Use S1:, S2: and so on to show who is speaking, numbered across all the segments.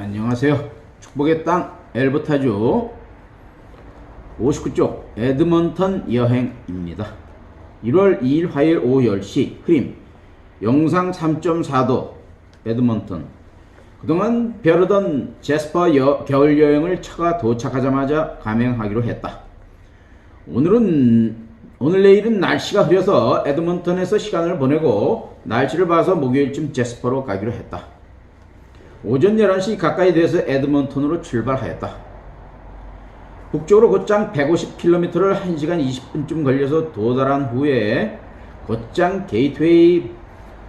S1: 안녕하세요. 축복의 땅 엘버타주 59쪽 에드먼턴 여행입니다. 1월 2일 화요일 오후 10시 흐림 영상 3.4도 에드먼턴 그동안 벼르던 제스퍼 여- 겨울 여행을 처가 도착하자마자 감행하기로 했다. 오늘은 오늘 내일은 날씨가 흐려서 에드먼턴에서 시간을 보내고 날씨를 봐서 목요일쯤 제스퍼로 가기로 했다. 오전 11시 가까이 돼서 에드먼턴으로 출발하였다. 북쪽으로 곧장 150km를 1시간 20분쯤 걸려서 도달한 후에 곧장 게이트웨이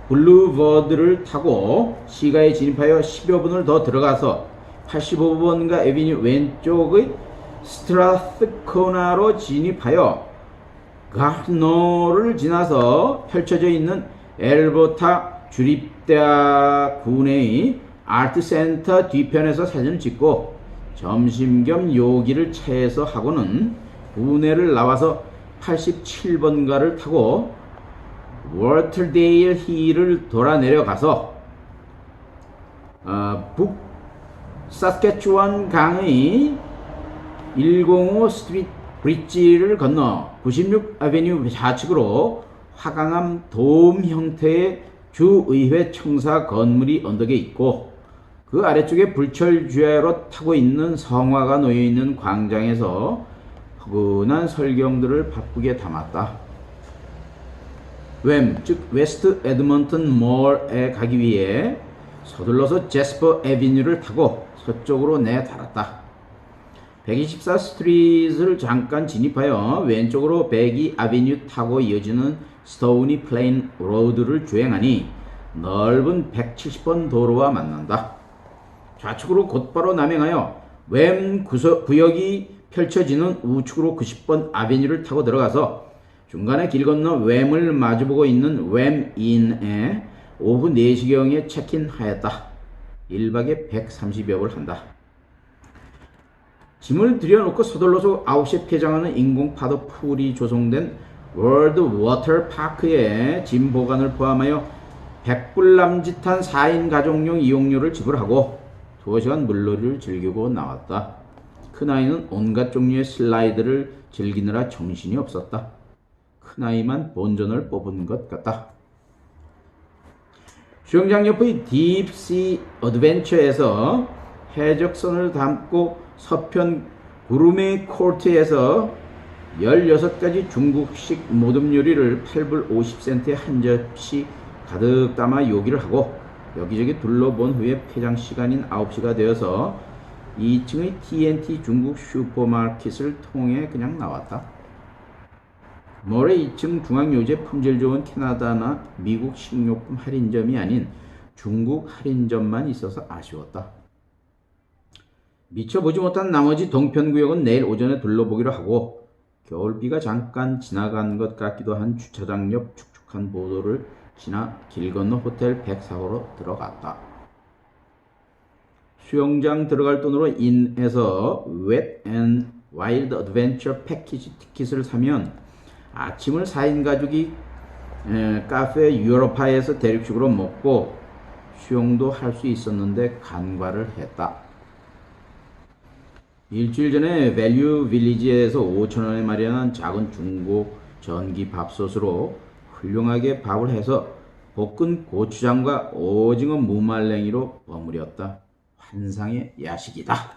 S1: 블루버드를 타고 시가에 진입하여 10여 분을 더 들어가서 85번가 에비뉴 왼쪽의 스트라스코나로 진입하여 가르노를 지나서 펼쳐져 있는 엘버타 주립대학 군의 아트센터 뒤편에서 사진을 찍고 점심 겸 요기를 차에서 하고는 구내를 나와서 87번가를 타고 워터데일 힐을 돌아 내려가서 어, 북 사스케추원 강의 105 스트리트 브릿지를 건너 96 아베뉴 좌측으로 화강암 돔 형태의 주의회 청사 건물이 언덕에 있고 그 아래쪽에 불철주야로 타고 있는 성화가 놓여 있는 광장에서 허근한 설경들을 바쁘게 담았다. 웸, 즉 웨스트 에드먼턴 몰에 가기 위해 서둘러서 제스퍼 에비뉴를 타고 서쪽으로 내달았다. 124 스트리트를 잠깐 진입하여 왼쪽으로 102 아비뉴 타고 이어지는 스토우니 플레인 로드를 주행하니 넓은 170번 도로와 만난다. 좌측으로 곧바로 남행하여 웸 구역이 펼쳐지는 우측으로 90번 아비뉴를 타고 들어가서 중간에 길 건너 웸을 마주보고 있는 웸인에 오후 4시경에 체킨하였다. 1박에 130여 불 한다. 짐을 들여놓고 서둘러서 9시에 폐장하는 인공파도 풀이 조성된 월드 워터 파크에 짐 보관을 포함하여 100불 남짓한 4인 가족용 이용료를 지불하고 2시간 물놀이를 즐기고 나왔다. 큰아이는 온갖 종류의 슬라이드를 즐기느라 정신이 없었다. 큰아이만 본전을 뽑은 것 같다. 수영장 옆의 딥시 어드벤처에서 해적선을 담고 서편 구루메 코트에서 16가지 중국식 모듬 요리를 8불 50센트에 한 접시 가득 담아 요기를 하고 여기저기 둘러본 후에 폐장 시간인 9시가 되어서 2층의 TNT 중국 슈퍼마켓을 통해 그냥 나왔다. 모레 2층 중앙요제 품질 좋은 캐나다나 미국 식료품 할인점이 아닌 중국 할인점만 있어서 아쉬웠다. 미처 보지 못한 나머지 동편구역은 내일 오전에 둘러보기로 하고 겨울비가 잠깐 지나간 것 같기도 한 주차장 옆 축축한 보도를 지나 길 건너 호텔 104호로 들어갔다. 수영장 들어갈 돈으로 인해서 웻앤 와일드 어드벤처 패키지 티켓을 사면 아침을 4인 가족이 에, 카페 유로파에서 대륙식으로 먹고 수영도 할 수 있었는데 간과를 했다. 일주일 전에 밸류 빌리지에서 5천원에 마련한 작은 중고 전기 밥솥으로 훌륭하게 밥을 해서 볶은 고추장과 오징어 무말랭이로 버무렸다. 환상의 야식이다.